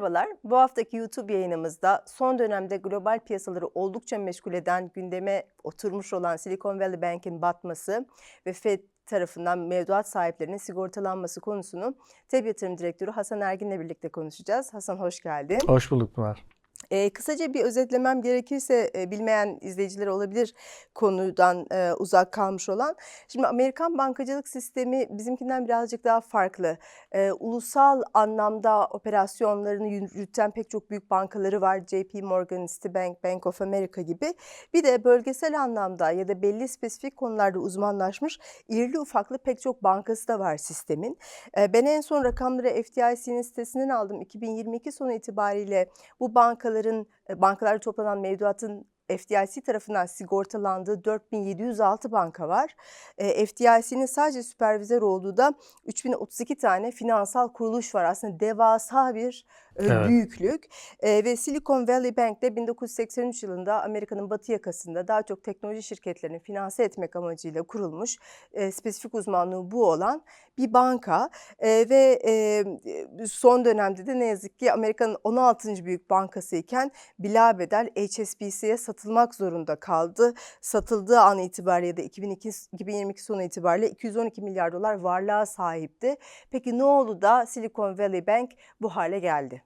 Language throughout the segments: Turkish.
Merhabalar. Bu haftaki YouTube yayınımızda son dönemde global piyasaları oldukça meşgul eden gündeme oturmuş olan Silicon Valley Bank'in batması ve Fed tarafından mevduat sahiplerinin sigortalanması konusunu TEB Yatırım Direktörü Hasan Ergin'le birlikte konuşacağız. Hasan hoş geldin. Hoş bulduk Pınar. Ee, kısaca bir özetlemem gerekirse e, bilmeyen izleyiciler olabilir konudan e, uzak kalmış olan. Şimdi Amerikan bankacılık sistemi bizimkinden birazcık daha farklı. E, ulusal anlamda operasyonlarını yürüten pek çok büyük bankaları var. JP Morgan, Citibank, Bank of America gibi. Bir de bölgesel anlamda ya da belli spesifik konularda uzmanlaşmış irili ufaklı pek çok bankası da var sistemin. E, ben en son rakamları FDIC'nin sitesinden aldım. 2022 sonu itibariyle bu bankaların e, bankalarda toplanan mevduatın FDIC tarafından sigortalandığı 4706 banka var. E, FDIC'nin sadece süpervizör olduğu da 3032 tane finansal kuruluş var. Aslında devasa bir e, Evet. büyüklük. E, ve Silicon Valley Bank de 1983 yılında Amerika'nın batı yakasında daha çok teknoloji şirketlerini finanse etmek amacıyla kurulmuş e, spesifik uzmanlığı bu olan bir banka. E, ve e, son dönemde de ne yazık ki Amerika'nın 16. büyük bankası iken bilabedel HSBC'ye satılmak zorunda kaldı. Satıldığı an itibariyle de 2002, 2022 sonu itibariyle 212 milyar dolar varlığa sahipti. Peki ne oldu da Silicon Valley Bank bu hale geldi?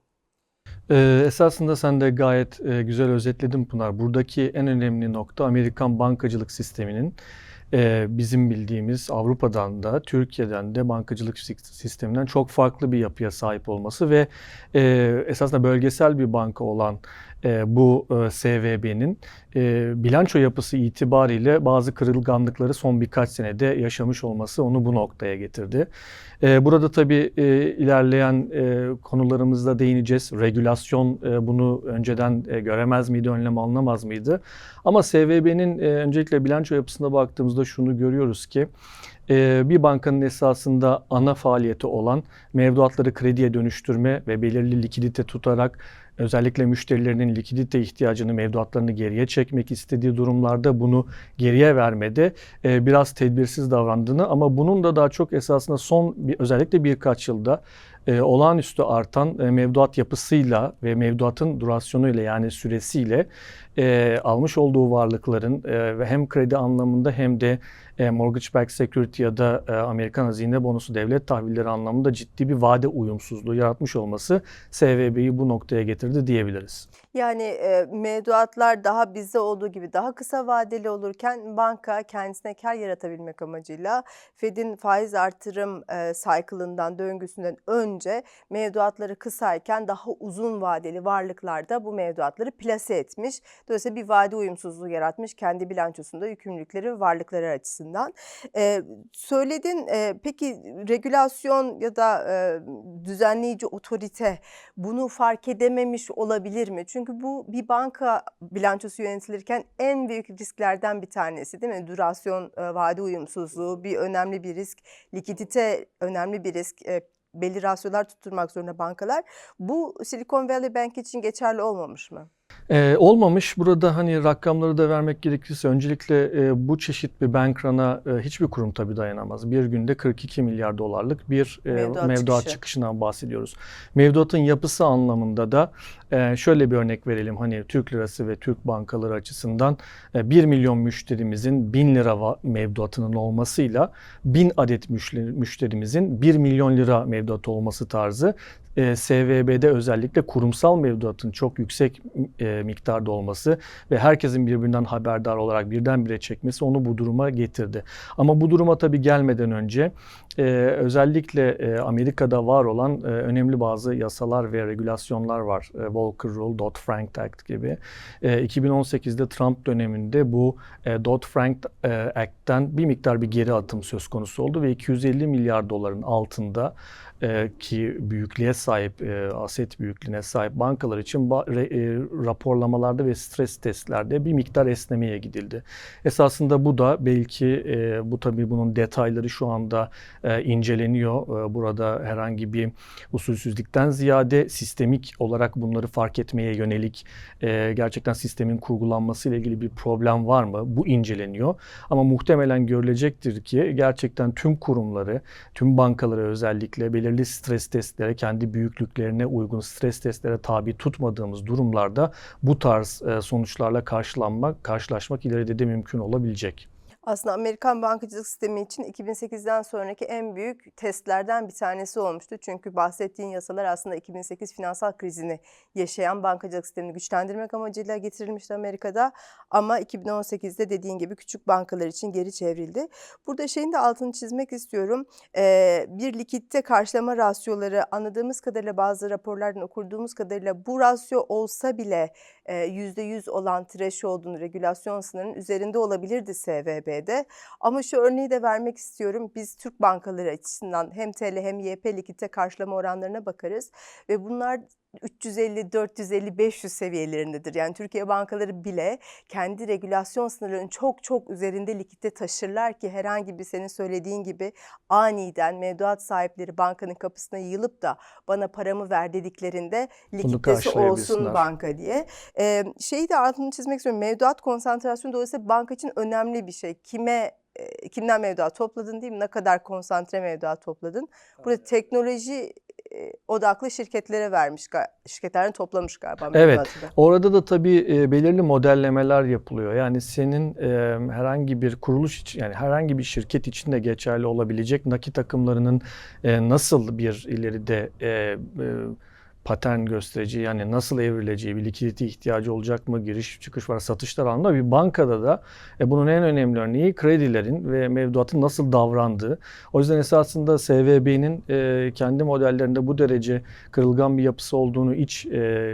Ee, esasında sen de gayet e, güzel özetledin Pınar. Buradaki en önemli nokta Amerikan bankacılık sisteminin e, bizim bildiğimiz Avrupa'dan da Türkiye'den de bankacılık sis- sisteminden çok farklı bir yapıya sahip olması ve e, esasında bölgesel bir banka olan bu e, SVB'nin e, bilanço yapısı itibariyle bazı kırılganlıkları son birkaç senede yaşamış olması onu bu noktaya getirdi. E, burada tabii e, ilerleyen e, konularımızda değineceğiz. Regülasyon e, bunu önceden e, göremez miydi, önlem alınamaz mıydı? Ama SVB'nin e, öncelikle bilanço yapısına baktığımızda şunu görüyoruz ki e, bir bankanın esasında ana faaliyeti olan mevduatları krediye dönüştürme ve belirli likidite tutarak özellikle müşterilerinin likidite ihtiyacını, mevduatlarını geriye çekmek istediği durumlarda bunu geriye vermede e, biraz tedbirsiz davrandığını ama bunun da daha çok esasında son bir, özellikle birkaç yılda e, olağanüstü artan e, mevduat yapısıyla ve mevduatın durasyonuyla yani süresiyle e, almış olduğu varlıkların e, ve hem kredi anlamında hem de e, mortgage backed security ya da e, Amerikan hazine bonusu devlet tahvilleri anlamında ciddi bir vade uyumsuzluğu yaratmış olması SVB'yi bu noktaya getirdi diyebiliriz. Yani e, mevduatlar daha bizde olduğu gibi daha kısa vadeli olurken banka kendisine kar yaratabilmek amacıyla Fed'in faiz artırım e, cycle'ından döngüsünden önce mevduatları kısayken daha uzun vadeli varlıklarda bu mevduatları plase etmiş. Dolayısıyla bir vade uyumsuzluğu yaratmış kendi bilançosunda yükümlülükleri varlıkları açısından. E, söyledin e, peki regülasyon ya da e, düzenleyici otorite bunu fark edememiş olabilir mi? Çünkü bu bir banka bilançosu yönetilirken en büyük risklerden bir tanesi değil mi? Durasyon, e, vade uyumsuzluğu bir önemli bir risk, likidite önemli bir risk. E, belli rasyolar tutturmak zorunda bankalar. Bu Silicon Valley Bank için geçerli olmamış mı? Ee, olmamış. Burada hani rakamları da vermek gerekirse öncelikle e, bu çeşit bir bank run'a e, hiçbir kurum tabii dayanamaz. Bir günde 42 milyar dolarlık bir e, Mevduat mevduat, çıkışı. çıkışından bahsediyoruz. Mevduatın yapısı anlamında da e, şöyle bir örnek verelim. Hani Türk lirası ve Türk bankaları açısından e, 1 milyon müşterimizin 1000 lira mevduatının olmasıyla 1000 adet müşteri- müşterimizin 1 milyon lira mevduatı olması tarzı e, SVB'de özellikle kurumsal mevduatın çok yüksek e, miktarda olması ve herkesin birbirinden haberdar olarak birdenbire çekmesi onu bu duruma getirdi. Ama bu duruma tabii gelmeden önce e, özellikle e, Amerika'da var olan önemli bazı yasalar ve regülasyonlar var. E, Volcker Rule, Dodd-Frank Act gibi. E, 2018'de Trump döneminde bu e, Dodd-Frank e, Act'ten bir miktar bir geri atım söz konusu oldu ve 250 milyar doların altında e, ki büyüklüğe sahip, e, aset büyüklüğüne sahip bankalar için ba- re- e, raporlamalarda ve stres testlerde bir miktar esnemeye gidildi. Esasında bu da belki e, bu tabii bunun detayları şu anda e, inceleniyor. E, burada herhangi bir usulsüzlükten ziyade sistemik olarak bunları fark etmeye yönelik e, gerçekten sistemin kurgulanması ile ilgili bir problem var mı? Bu inceleniyor. Ama muhtemelen görülecektir ki gerçekten tüm kurumları, tüm bankaları özellikle belirli belirli stres testlere, kendi büyüklüklerine uygun stres testlere tabi tutmadığımız durumlarda bu tarz e, sonuçlarla karşılanmak, karşılaşmak ileride de mümkün olabilecek. Aslında Amerikan bankacılık sistemi için 2008'den sonraki en büyük testlerden bir tanesi olmuştu. Çünkü bahsettiğin yasalar aslında 2008 finansal krizini yaşayan bankacılık sistemini güçlendirmek amacıyla getirilmişti Amerika'da. Ama 2018'de dediğin gibi küçük bankalar için geri çevrildi. Burada şeyin de altını çizmek istiyorum. Ee, bir likitte karşılama rasyoları anladığımız kadarıyla bazı raporlardan okuduğumuz kadarıyla bu rasyo olsa bile e, %100 olan threshold'un regülasyon sınırının üzerinde olabilirdi SVB'de. Ama şu örneği de vermek istiyorum. Biz Türk bankaları açısından hem TL hem YP likitte karşılama oranlarına bakarız ve bunlar 350, 450, 500 seviyelerindedir. Yani Türkiye bankaları bile kendi regülasyon sınırlarının çok çok üzerinde likitte taşırlar ki herhangi bir senin söylediğin gibi aniden mevduat sahipleri bankanın kapısına yığılıp da bana paramı ver dediklerinde likittesi olsun banka diye. Ee, şeyi de altını çizmek istiyorum. Mevduat konsantrasyonu dolayısıyla banka için önemli bir şey. Kime kimden mevduat topladın değil mi? Ne kadar konsantre mevduat topladın? Burada teknoloji odaklı şirketlere vermiş, ga- şirketlerin toplamış galiba Evet. mevduatı da. Orada da tabii e, belirli modellemeler yapılıyor. Yani senin e, herhangi bir kuruluş için yani herhangi bir şirket için de geçerli olabilecek nakit akımlarının e, nasıl bir ileride e, e, patern göstereceği yani nasıl evrileceği, bir likidite ihtiyacı olacak mı, giriş çıkış var, satışlar anlamında bir bankada da e, bunun en önemli örneği kredilerin ve mevduatın nasıl davrandığı. O yüzden esasında SVB'nin e, kendi modellerinde bu derece kırılgan bir yapısı olduğunu iç e,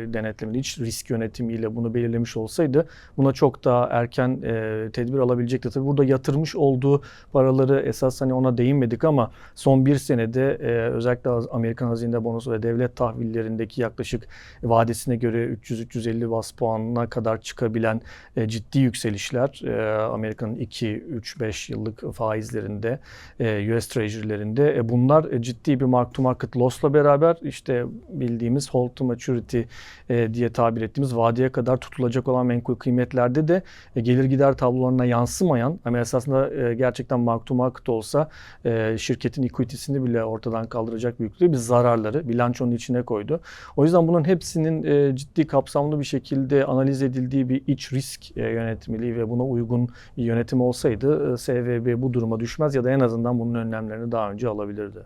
denetlemeli, iç risk yönetimiyle bunu belirlemiş olsaydı buna çok daha erken e, tedbir alabilecekti. Tabii burada yatırmış olduğu paraları esas hani ona değinmedik ama son bir senede e, özellikle Amerikan hazine bonosu ve devlet tahvillerindeki yaklaşık vadesine göre 300-350 bas puanına kadar çıkabilen e, ciddi yükselişler e, Amerika'nın 2-3-5 yıllık faizlerinde, e, US Treasury'lerinde e, bunlar e, ciddi bir mark to market loss'la beraber işte bildiğimiz hold to maturity e, diye tabir ettiğimiz vadeye kadar tutulacak olan menkul kıymetlerde de e, gelir gider tablolarına yansımayan ama esasında e, gerçekten mark to market olsa e, şirketin equity'sini bile ortadan kaldıracak büyüklüğü bir zararları bilançonun içine koydu. O yüzden bunun hepsinin e, ciddi kapsamlı bir şekilde analiz edildiği bir iç risk e, yönetmeliği ve buna uygun bir yönetim olsaydı e, SVB bu duruma düşmez ya da en azından bunun önlemlerini daha önce alabilirdi.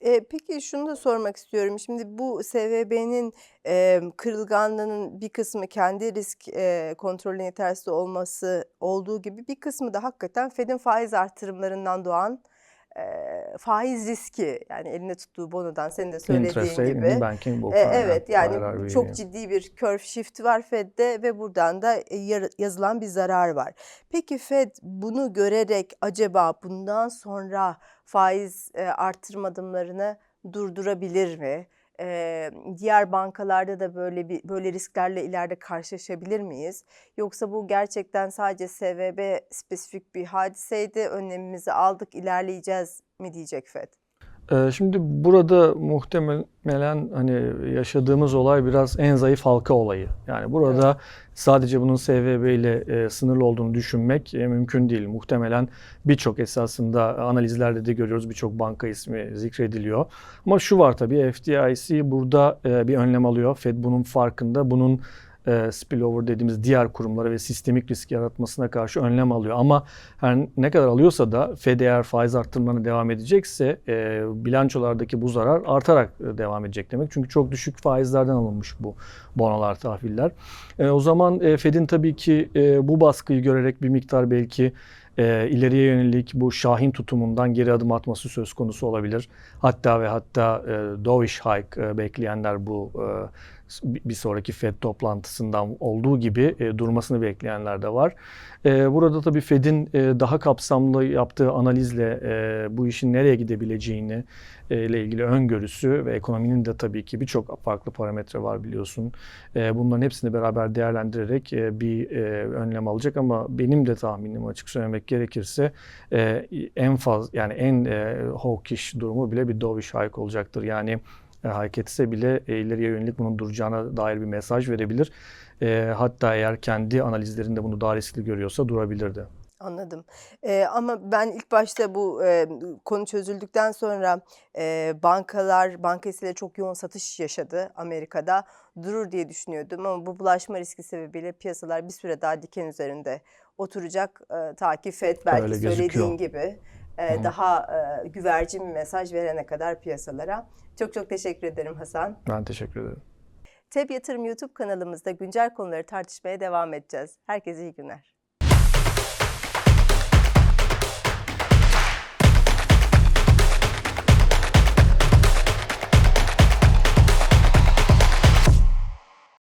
E, peki şunu da sormak istiyorum. Şimdi bu SVB'nin e, kırılganlığının bir kısmı kendi risk e, kontrolüne yetersiz olması olduğu gibi bir kısmı da hakikaten Fed'in faiz artırımlarından doğan e, faiz riski yani elinde tuttuğu bonodan senin de söylediğin gibi. banking book. E, evet yani çok ciddi bir curve shift var Fed'de ve buradan da e, yazılan bir zarar var. Peki Fed bunu görerek acaba bundan sonra faiz e, artırım adımlarını durdurabilir mi? E, diğer bankalarda da böyle bir böyle risklerle ileride karşılaşabilir miyiz? Yoksa bu gerçekten sadece SVB spesifik bir hadiseydi, önlemimizi aldık, ilerleyeceğiz mi diyecek Fed? Ee, Şimdi burada muhtemelen hani yaşadığımız olay biraz en zayıf halka olayı. Yani burada sadece bunun SVB ile e, sınırlı olduğunu düşünmek e, mümkün değil. Muhtemelen birçok esasında analizlerde de görüyoruz birçok banka ismi zikrediliyor. Ama şu var tabii FDIC burada e, bir önlem alıyor. Fed bunun farkında. Bunun e, spillover dediğimiz diğer kurumlara ve sistemik risk yaratmasına karşı önlem alıyor. Ama her ne kadar alıyorsa da Fed eğer faiz arttırımlarına devam edecekse e, bilançolardaki bu zarar artarak e, devam edecek demek. Çünkü çok düşük faizlerden alınmış bu bonolar, tahviller. E, o zaman e, Fed'in tabii ki e, bu baskıyı görerek bir miktar belki e, ileriye yönelik bu şahin tutumundan geri adım atması söz konusu olabilir. Hatta ve hatta e, dovish hike e, bekleyenler bu e, bir sonraki Fed toplantısından olduğu gibi e, durmasını bekleyenler de var. E, burada tabii Fed'in e, daha kapsamlı yaptığı analizle e, bu işin nereye gidebileceğini e, ile ilgili öngörüsü ve ekonominin de tabii ki birçok farklı parametre var biliyorsun. E, bunların hepsini beraber değerlendirerek e, bir e, önlem alacak ama benim de tahminim açık söylemek gerekirse e, en fazla yani en e, hawkish durumu bile bir dovish hike olacaktır. Yani e, hareket etse bile e, ileriye yönelik bunun duracağına dair bir mesaj verebilir. E, hatta eğer kendi analizlerinde bunu daha riskli görüyorsa durabilirdi. Anladım. Eee, ama ben ilk başta bu, eee, konu çözüldükten sonra, eee, bankalar, banka hisseleri çok yoğun satış yaşadı Amerika'da. Durur diye düşünüyordum ama bu bulaşma riski sebebiyle piyasalar bir süre daha diken üzerinde oturacak. Eee, ta ki FED belki Öyle söylediğin gözüküyor. gibi, Hı. daha, eee, güvercin bir mesaj verene kadar piyasalara. Çok çok teşekkür ederim Hasan. Ben teşekkür ederim. TEB Yatırım YouTube kanalımızda güncel konuları tartışmaya devam edeceğiz. Herkese iyi günler.